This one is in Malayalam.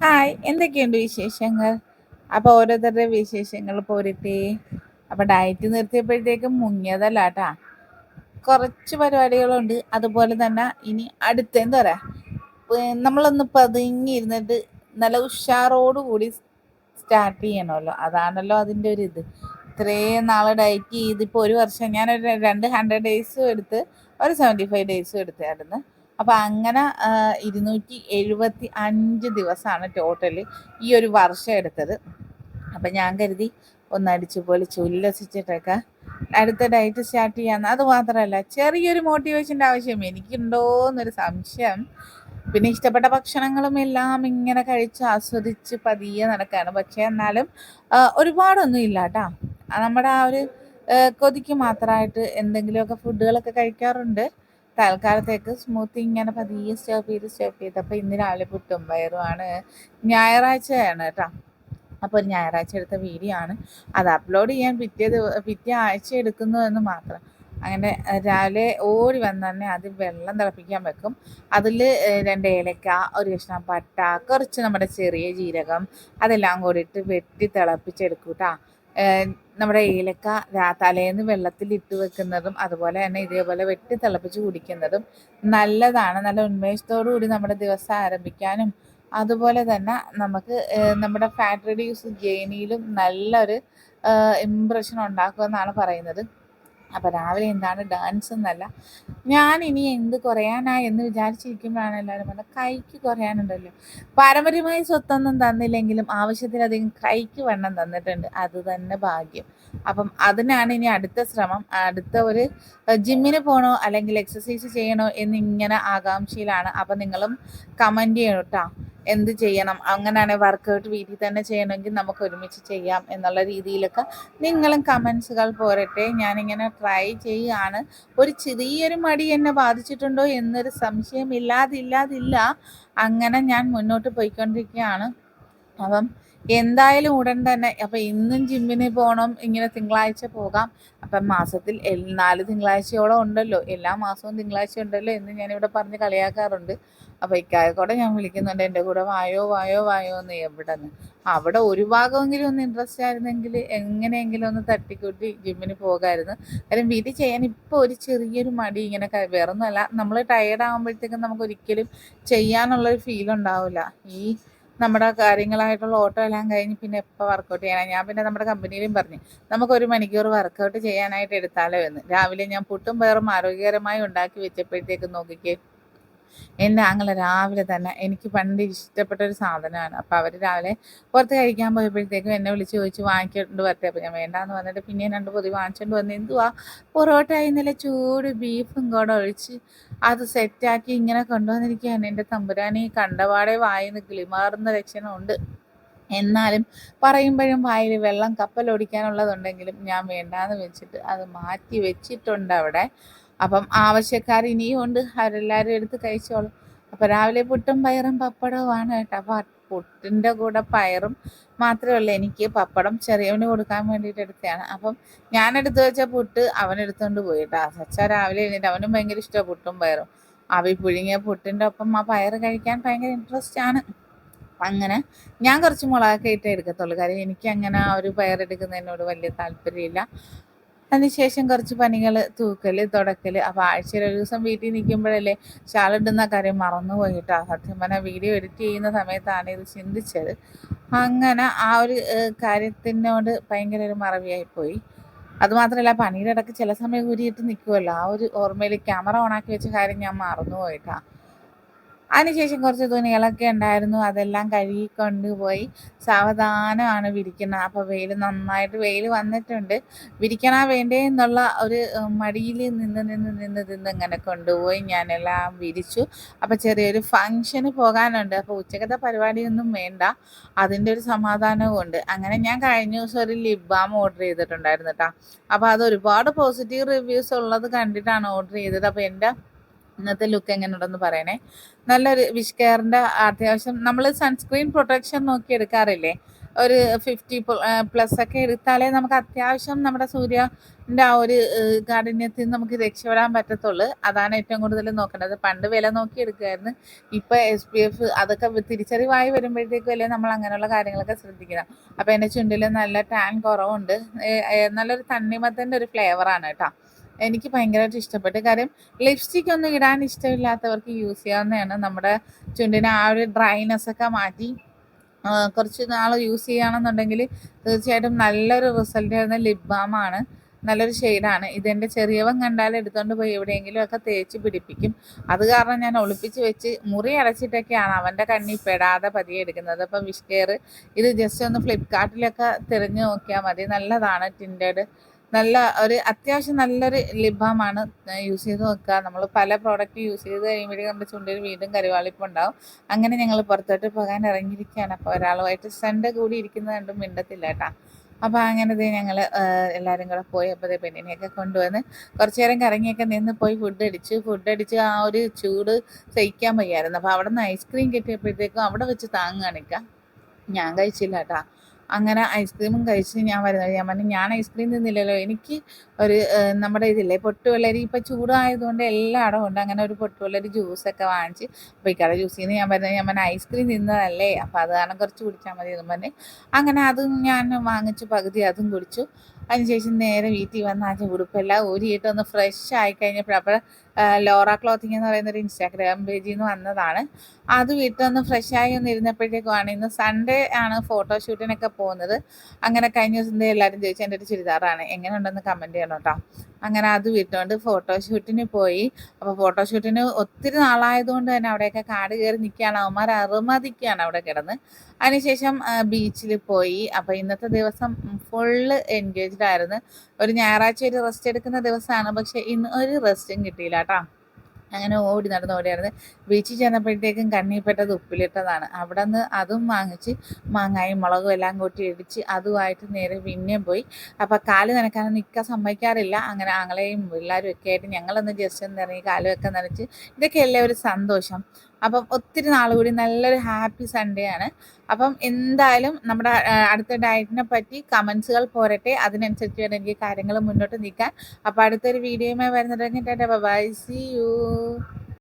ഹായ് എന്തൊക്കെയുണ്ട് വിശേഷങ്ങൾ? അപ്പോൾ ഓരോരുത്തരുടെ വിശേഷങ്ങൾ പോരട്ടെ. അപ്പോൾ ഡയറ്റ് നിർത്തിയപ്പോഴത്തേക്കും മുങ്ങിയതല്ല കേട്ടാ. കുറച്ച് പരിപാടികളുണ്ട്. അതുപോലെ തന്നെ ഇനി അടുത്ത എന്താ പറയുക നമ്മളൊന്ന് പതുങ്ങിയിരുന്നിട്ട് നല്ല ഉഷാറോടുകൂടി സ്റ്റാർട്ട് ചെയ്യണമല്ലോ. അതാണല്ലോ അതിന്റെ ഒരു ഇത്. ഇത്രയും നാൾ ഡയറ്റ് ചെയ്തിപ്പോൾ ഒരു വർഷം ഞാനൊരു രണ്ട് ഹൺഡ്രഡ് ഡേയ്സും എടുത്ത് ഒരു സെവന്റി ഫൈവ് ഡേയ്സും എടുത്തായിരുന്നു അപ്പോൾ അങ്ങനെ ഇരുന്നൂറ്റി എഴുപത്തി അഞ്ച് ദിവസമാണ് ടോട്ടൽ ഈ ഒരു വർഷം എടുത്തത്. അപ്പം ഞാൻ കരുതി ഒന്നടിച്ചു പോലെ പൊളിച്ച് ഉല്ലസിച്ചിട്ടൊക്കെ അടുത്ത ഡയറ്റ് സ്റ്റാർട്ട് ചെയ്യാന്ന്. അത് മാത്രമല്ല ചെറിയൊരു മോട്ടിവേഷന്റെ ആവശ്യം എനിക്കുണ്ടോ എന്നൊരു സംശയം. പിന്നെ ഇഷ്ടപ്പെട്ട ഭക്ഷണങ്ങളും എല്ലാം ഇങ്ങനെ കഴിച്ച് ആസ്വദിച്ച് പതിയെ നടക്കുകയാണ് പക്ഷേ എന്നാലും ഒരുപാടൊന്നും ഇല്ല കേട്ടോ നമ്മുടെ ആ ഒരു കൊതിക്ക് മാത്രമായിട്ട് എന്തെങ്കിലുമൊക്കെ ഫുഡുകളൊക്കെ കഴിക്കാറുണ്ട്. തൽക്കാലത്തേക്ക് സ്മൂത്തി ഇങ്ങനെ പതിയെ സ്റ്റോപ്പ് ചെയ്ത് സ്റ്റോപ്പ് ചെയ്ത് അപ്പോൾ ഇന്ന് രാവിലെ പുട്ടും പയറുമാണ്. ഞായറാഴ്ചയാണ് കേട്ടോ. അപ്പോൾ ഒരു ഞായറാഴ്ച എടുത്ത വീഡിയോ ആണ്. അത് അപ്ലോഡ് ചെയ്യാൻ പിറ്റേ പിറ്റേ ആഴ്ച എടുക്കുന്നു എന്ന് മാത്രം. അങ്ങനെ രാവിലെ ഓടി വന്ന് തന്നെ അത് വെള്ളം തിളപ്പിക്കാൻ വെക്കും. അതിൽ രണ്ട് ഏലക്ക ഒരു കഷ്ണം പട്ട കുറച്ച് നമ്മുടെ ചെറിയ ജീരകം അതെല്ലാം കൂടിയിട്ട് വെട്ടി തിളപ്പിച്ചെടുക്കും കേട്ടോ. നമ്മുടെ ഏലക്ക തലേന്ന് വെള്ളത്തിൽ ഇട്ട് വെക്കുന്നതും അതുപോലെ തന്നെ ഇതേപോലെ വെട്ടി തിളപ്പിച്ച് കുടിക്കുന്നതും നല്ലതാണ്. നല്ല ഉന്മേഷത്തോടു കൂടി നമ്മുടെ ദിവസം ആരംഭിക്കാനും അതുപോലെ തന്നെ നമുക്ക് നമ്മുടെ ഫാറ്റ് റെഡ്യൂസ് ഗെയിനിലും നല്ലൊരു ഇമ്പ്രഷൻ ഉണ്ടാക്കുമെന്നാണ് പറയുന്നത്. അപ്പോൾ രാവിലെ എന്താണ് ഡാൻസ് എന്നല്ല. ഞാൻ ഇനി എന്ത് കുറയാനാ എന്ന് വിചാരിച്ചിരിക്കുമ്പോഴാണ് എല്ലാവരും പറഞ്ഞത് കൈക്ക് കുറയാനുണ്ടല്ലോ. പാരമ്പര്യമായി സ്വത്തൊന്നും തന്നില്ലെങ്കിലും ആവശ്യത്തിലധികം കൈക്ക് വണ്ണം തന്നിട്ടുണ്ട്. അത് തന്നെ ഭാഗ്യം. അപ്പം അതിനാണ് ഇനി അടുത്ത ശ്രമം. അടുത്ത ഒരു ജിമ്മിന് പോകണോ അല്ലെങ്കിൽ എക്സസൈസ് ചെയ്യണോ എന്നിങ്ങനെ ആകാംക്ഷയിലാണ്. അപ്പം നിങ്ങളും കമന്റ് ചെയ്യണം കേട്ടോ എന്ത് ചെയ്യണം? അങ്ങനെയാണ് വർക്കൗട്ട് വീട്ടിൽ തന്നെ ചെയ്യണമെങ്കിൽ നമുക്ക് ഒരുമിച്ച് ചെയ്യാം എന്നുള്ള രീതിയിലൊക്കെ നിങ്ങളും കമൻസുകൾ പോരട്ടെ. ഞാനിങ്ങനെ ട്രൈ ചെയ്യുകയാണ്. ഒരു ചെറിയൊരു മടി എന്നെ ബാധിച്ചിട്ടുണ്ടോ എന്നൊരു സംശയം ഇല്ലാതില്ലാതില്ല. അങ്ങനെ ഞാൻ മുന്നോട്ട് പോയിക്കൊണ്ടിരിക്കുകയാണ്. അപ്പം എന്തായാലും ഉടൻ തന്നെ അപ്പം ഇന്നും ജിമ്മിന് പോകണം ഇങ്ങനെ തിങ്കളാഴ്ച പോകാം. അപ്പം മാസത്തിൽ നാല് തിങ്കളാഴ്ചയോളം ഉണ്ടല്ലോ. എല്ലാ മാസവും തിങ്കളാഴ്ച ഉണ്ടല്ലോ എന്ന് ഞാനിവിടെ പറഞ്ഞ് കളിയാക്കാറുണ്ട്. അപ്പോൾ ഇക്കായക്കൂടെ ഞാൻ വിളിക്കുന്നുണ്ട് എന്റെ കൂടെ വായോ വായോ വായോ എന്ന് എവിടെ നിന്ന് അവിടെ ഒരു ഭാഗമെങ്കിലും ഒന്ന് ഇൻട്രസ്റ്റ് ആയിരുന്നെങ്കിൽ എങ്ങനെയെങ്കിലും ഒന്ന് തട്ടിക്കൂട്ടി ജിമ്മിന് പോകാമായിരുന്നു കാര്യം വീട്ടിൽ ചെയ്യാൻ ഇപ്പോൾ ഒരു ചെറിയൊരു മടി ഇങ്ങനെ വേറൊന്നുമല്ല. നമ്മൾ ടയേർഡ് ആകുമ്പോഴത്തേക്കും നമുക്ക് ഒരിക്കലും ചെയ്യാനുള്ളൊരു ഫീൽ ഉണ്ടാവില്ല. ഈ നമ്മുടെ കാര്യങ്ങളായിട്ടുള്ള ഓട്ടോ എല്ലാം കഴിഞ്ഞ് പിന്നെ എപ്പോൾ വർക്കൗട്ട് ചെയ്യാനാണ് ഞാൻ പിന്നെ നമ്മുടെ കമ്പനിയിലും പറഞ്ഞു നമുക്കൊരു മണിക്കൂർ വർക്കൗട്ട് ചെയ്യാനായിട്ട് എടുത്താലോ എന്ന്. രാവിലെ ഞാൻ പുട്ടും പേറും ആരോഗ്യകരമായി ഉണ്ടാക്കി വെച്ചപ്പോഴത്തേക്ക് നോക്കിക്കേ എന്റെ ആങ്ങളെ രാവിലെ തന്നെ എനിക്ക് പണ്ട് ഇഷ്ടപ്പെട്ട ഒരു സാധനമാണ്. അപ്പോൾ അവർ രാവിലെ പുറത്ത് കഴിക്കാൻ പോയപ്പോഴത്തേക്കും എന്നെ വിളിച്ച് ചോദിച്ച് വാങ്ങിക്കൊണ്ട് വരട്ടെ. അപ്പോൾ ഞാൻ വേണ്ടാന്ന് പറഞ്ഞിട്ട് പിന്നെ രണ്ട് പൊതി വാങ്ങിച്ചുകൊണ്ട് വന്ന് എന്തുവാ? പൊറോട്ട ഇന്നലെ ചൂട് ബീഫും കൂടെ ഒഴിച്ച് അത് സെറ്റാക്കി ഇങ്ങനെ കൊണ്ടുവന്നിരിക്കുകയാണ്. എന്റെ തമ്പുരാനെ കണ്ടപാടെ വായിന്ന് കിളിമാറുന്ന ലക്ഷണമുണ്ട്. എന്നാലും പറയുമ്പോഴും വായിൽ വെള്ളം കപ്പലോടിക്കാനുള്ളതുണ്ടെങ്കിലും ഞാൻ വേണ്ടാന്ന് വെച്ചിട്ട് അത് മാറ്റി വെച്ചിട്ടുണ്ട് അവിടെ. അപ്പം ആവശ്യക്കാർ ഇനിയും ഉണ്ട്. അവരെല്ലാവരും എടുത്ത് കഴിച്ചോളും. അപ്പോൾ രാവിലെ പുട്ടും പയറും പപ്പടവുമാണ് കേട്ടോ. അപ്പോൾ പുട്ടിന്റെ കൂടെ പയറും മാത്രമേ ഉള്ളൂ എനിക്ക് പപ്പടം ചെറിയവന് കൊടുക്കാൻ വേണ്ടിയിട്ട് എടുത്തതാണ്. അപ്പം ഞാൻ എടുത്തു വെച്ച പുട്ട് അവൻ എടുത്തുകൊണ്ട് പോയി കേട്ടോ. സച്ച രാവിലെ എഴുന്നേറ്റ് അവനും ഭയങ്കര ഇഷ്ടമാണ് പുട്ടും പയറും. അവി പുഴുങ്ങിയ പുട്ടിന്റെ ഒപ്പം ആ പയർ കഴിക്കാൻ ഭയങ്കര ഇൻട്രസ്റ്റ് ആണ്. അങ്ങനെ ഞാൻ കുറച്ച് മുളകൊക്കെ ഇട്ടേ എടുക്കത്തുള്ളൂ. കാര്യം എനിക്ക് അങ്ങനെ ആ ഒരു പയർ പയറെടുക്കുന്നതിനോട് വലിയ താല്പര്യമില്ല. അതിനുശേഷം കുറച്ച് പണികൾ തൂക്കൽ തുടക്കൽ അപ്പോൾ ആഴ്ചയിൽ ഒരു ദിവസം വീട്ടിൽ നിൽക്കുമ്പോഴല്ലേ ഷാളിടുന്ന കാര്യം മറന്നു കേട്ടോ. സത്യം പറഞ്ഞാൽ വീഡിയോ എഡിറ്റ് ചെയ്യുന്ന സമയത്താണ് ഇത് ചിന്തിച്ചത്. അങ്ങനെ ആ ഒരു കാര്യത്തിനോട് ഭയങ്കര ഒരു മറവിയായിപ്പോയി. അതുമാത്രമല്ല പണിയുടെ ഇടയ്ക്ക് ചില സമയം കൂടിയിട്ട് നിൽക്കുമല്ലോ ആ ഒരു ഓർമ്മയിൽ ക്യാമറ ഓണാക്കി വെച്ച കാര്യം ഞാൻ മറന്നു പോയിട്ടാ അതിനുശേഷം കുറച്ച് തുണികളൊക്കെ ഉണ്ടായിരുന്നു. അതെല്ലാം കഴുകി കൊണ്ടുപോയി. സാവധാനമാണ് വിരിക്കുന്നത്. അപ്പോൾ വെയിൽ നന്നായിട്ട് വെയിൽ വന്നിട്ടുണ്ട്. വിരിക്കണ വേണ്ടേ എന്നുള്ള ഒരു മടിയിൽ നിന്ന് നിന്ന് നിന്ന് നിന്ന് ഇങ്ങനെ കൊണ്ടുപോയി ഞാനെല്ലാം വിരിച്ചു. അപ്പോൾ ചെറിയൊരു ഫങ്ഷന് പോകാനുണ്ട്. അപ്പോൾ ഉച്ചക്കത്തെ പരിപാടിയൊന്നും വേണ്ട. അതിന്റെ ഒരു സമാധാനവും ഉണ്ട്. അങ്ങനെ ഞാൻ കഴിഞ്ഞ ദിവസം ഒരു ലിപ് ബാം ഓർഡർ ചെയ്തിട്ടുണ്ടായിരുന്നു കേട്ടോ. അപ്പോൾ അത് ഒരുപാട് പോസിറ്റീവ് റിവ്യൂസ് ഉള്ളത് കണ്ടിട്ടാണ് ഓർഡർ ചെയ്തത്. അപ്പോൾ എന്റെ ഇന്നത്തെ ലുക്ക് എങ്ങനെയുണ്ടെന്ന് പറയണേ. നല്ലൊരു വിഷ് കെയറിന്റെ അത്യാവശ്യം നമ്മൾ സൺസ്ക്രീൻ പ്രൊട്ടക്ഷൻ നോക്കി എടുക്കാറില്ലേ? ഒരു ഫിഫ്റ്റി പ്ലസ് ഒക്കെ എടുത്താലേ നമുക്ക് അത്യാവശ്യം നമ്മുടെ സൂര്യന്റെ ആ ഒരു കാഠിന്യത്തിൽ നിന്ന് നമുക്ക് രക്ഷപ്പെടാൻ പറ്റത്തുള്ളൂ. അതാണ് ഏറ്റവും കൂടുതൽ നോക്കേണ്ടത്. പണ്ട് വില നോക്കി എടുക്കുമായിരുന്നു ഇപ്പോൾ എസ് പി എഫ് അതൊക്കെ തിരിച്ചറിവായി വരുമ്പോഴത്തേക്കും അല്ലേ നമ്മൾ അങ്ങനെയുള്ള കാര്യങ്ങളൊക്കെ ശ്രദ്ധിക്കണം അപ്പോൾ എന്റെ ചുണ്ടിൽ നല്ല ടാൻ കുറവുണ്ട്. നല്ലൊരു തണ്ണിമത്തന്റെ ഒരു ഫ്ലേവറാണ് കേട്ടോ. എനിക്ക് ഭയങ്കരമായിട്ട് ഇഷ്ടപ്പെട്ടു. കാര്യം ലിപ്സ്റ്റിക് ഒന്നും ഇടാൻ ഇഷ്ടമില്ലാത്തവർക്ക് യൂസ് ചെയ്യാവുന്നതാണ് നമ്മുടെ ചുണ്ടിന് ആ ഒരു ഡ്രൈനെസ് ഒക്കെ മാറ്റി. കുറച്ച് നാൾ യൂസ് ചെയ്യുകയാണെന്നുണ്ടെങ്കിൽ തീർച്ചയായിട്ടും നല്ലൊരു റിസൾട്ട് വരുന്ന ലിപ് ബാമാണ് നല്ലൊരു ഷെയ്ഡാണ് ഇതെന്റെ ചെറിയവൻ കണ്ടാൽ എടുത്തുകൊണ്ട് പോയി എവിടെയെങ്കിലും ഒക്കെ തേച്ച് പിടിപ്പിക്കും. അത് കാരണം ഞാൻ ഒളിപ്പിച്ച് വെച്ച് മുറി അടച്ചിട്ടൊക്കെയാണ് അവന്റെ കണ്ണി പെടാതെ പതിയെ എടുക്കുന്നത്. അപ്പം വിഷ്കെയർ ഇത് ജസ്റ്റ് ഒന്ന് ഫ്ലിപ്കാർട്ടിലൊക്കെ തിരഞ്ഞു നോക്കിയാൽ മതി. നല്ലതാണ് ടിൻഡഡ് നല്ല ഒരു അത്യാവശ്യം നല്ലൊരു ലിബാമാണ് യൂസ് ചെയ്ത് നോക്കുക. നമ്മൾ പല പ്രോഡക്റ്റ് യൂസ് ചെയ്ത് കഴിയുമ്പോഴേക്കും നമ്മുടെ ചുണ്ടിൽ വീണ്ടും കരുവാളിപ്പുണ്ടാവും അങ്ങനെ ഞങ്ങൾ പുറത്തോട്ട് പോകാൻ ഇറങ്ങിയിരിക്കുകയാണ്. അപ്പോൾ ഒരാളുമായിട്ട് സൺഡേ കൂടി ഇരിക്കുന്നത് കണ്ടും മിണ്ടത്തില്ല കേട്ടോ. അപ്പോൾ അങ്ങനത്തെ ഞങ്ങൾ എല്ലാവരും കൂടെ പോയി. അപ്പോൾ പെണ്ണിനെയൊക്കെ കൊണ്ടുവന്ന് കുറച്ച് നേരം കറങ്ങിയൊക്കെ നിന്ന് പോയി ഫുഡ് അടിച്ചു. ഫുഡ് അടിച്ച് ആ ഒരു ചൂട് സഹിക്കാൻ വയ്യായിരുന്നു. അപ്പോൾ അവിടെ നിന്ന് ഐസ്ക്രീം കിട്ടിയപ്പോഴത്തേക്കും അവിടെ വെച്ച് താങ്ങുകയാണ് നിൽക്കുക ഞാൻ കഴിച്ചില്ല കേട്ടോ. അങ്ങനെ ഐസ്ക്രീമും കഴിച്ച് ഞാൻ വരുന്നത്. ഞാൻ പറഞ്ഞു ഞാൻ ഐസ്ക്രീം തിന്നില്ലല്ലോ. എനിക്ക് ഒരു നമ്മുടെ ഇതില്ലേ പൊട്ടുവെള്ളരി ഇപ്പം ചൂടായതുകൊണ്ട് എല്ലായിടം ഉണ്ട്. അങ്ങനെ ഒരു പൊട്ടുവെള്ളരി ജ്യൂസൊക്കെ വാങ്ങിച്ച് അപ്പോൾ ഇക്കട കട ജ്യൂസിൽ നിന്ന് ഞാൻ പറഞ്ഞത് ഞാൻ പറഞ്ഞു ഐസ്ക്രീം തിന്നതല്ലേ. അപ്പോൾ അത് കാരണം കുറച്ച് കുടിച്ചാൽ മതി എന്ന് പറഞ്ഞ്. അങ്ങനെ അതും ഞാൻ വാങ്ങിച്ചു പകുതി അതും കുടിച്ചു. അതിനുശേഷം നേരെ വീട്ടിൽ വന്ന് ആ ഉടുപ്പെല്ലാം ഊരിയിട്ട് ഒന്ന് ഫ്രഷ് ആയി കഴിഞ്ഞപ്പോൾ അപ്പോൾ ലോറ ക്ലോത്തിങ് എന്ന് പറയുന്ന ഒരു ഇൻസ്റ്റാഗ്രാം പേജിൽ നിന്ന് വന്നതാണ്. അത് വീട്ടിലൊന്ന് ഫ്രഷ് ആയി ഒന്ന് ഇരുന്നപ്പോഴത്തേക്കുമാണ് ഇന്ന് സൺഡേ ആണ് ഫോട്ടോഷൂട്ടിനൊക്കെ പോകുന്നത്. അങ്ങനെ കഴിഞ്ഞ ദിവസം എല്ലാവരും ചോദിച്ചു എന്റെ ഒരു ചുരിദാറാണ്. എങ്ങനെ ഉണ്ടെന്ന് കമന്റ് ചെയ്യണം കേട്ടോ അങ്ങനെ അത് വിട്ടുകൊണ്ട് ഫോട്ടോഷൂട്ടിന് പോയി. അപ്പോൾ ഫോട്ടോഷൂട്ടിന് ഒത്തിരി നാളായതുകൊണ്ട് തന്നെ അവിടെയൊക്കെ കാട് കയറി നിൽക്കുകയാണ് അവന്മാർ അറുമതിക്കുകയാണ് അവിടെ കിടന്ന്. അതിനുശേഷം ബീച്ചിൽ പോയി. അപ്പോൾ ഇന്നത്തെ ദിവസം ഫുള്ള് എൻഗേജ്ഡ് ആയിരുന്നു. ഒരു ഞായറാഴ്ച ഒരു റെസ്റ്റ് എടുക്കുന്ന ദിവസമാണ്. പക്ഷേ ഇന്ന് ഒരു റെസ്റ്റും കിട്ടിയില്ല കേട്ടോ. അങ്ങനെ ഓടി നടന്ന് ഓടിയായിരുന്നു. ബീച്ചിൽ ചെന്നപ്പോഴത്തേക്കും കണ്ണിപ്പെട്ടത് ഉപ്പിലിട്ടതാണ്. അവിടെ നിന്ന് അതും വാങ്ങിച്ച് മാങ്ങായും മുളകും എല്ലാം കൂട്ടി ഇടിച്ച് അതുമായിട്ട് നേരെ പിന്നെയും പോയി. അപ്പോൾ കാൽ നനക്കാൻ നിൽക്കാൻ സമ്മതിക്കാറില്ല. അങ്ങനെ ആങ്ങളെയും പിള്ളേരും ഒക്കെ ആയിട്ട് ഞങ്ങളൊന്ന് ജസ്റ്റ് ഒന്ന് ഇറങ്ങി കാലുമൊക്കെ നനച്ച് ഇതൊക്കെയല്ലേ ഒരു സന്തോഷം. അപ്പം ഒത്തിരി നാൾ കൂടി നല്ലൊരു ഹാപ്പി സൺഡേ ആണ്. അപ്പം എന്തായാലും നമ്മുടെ അടുത്ത ഡയറ്റിനെ പറ്റി കമൻസുകൾ പോരട്ടെ. അതിനനുസരിച്ച് വേണം എനിക്ക് കാര്യങ്ങൾ മുന്നോട്ട് നീക്കാൻ. അപ്പോൾ അടുത്തൊരു വീഡിയോയുമായി വരുന്നുണ്ടെങ്കിൽ ബൈ സി യു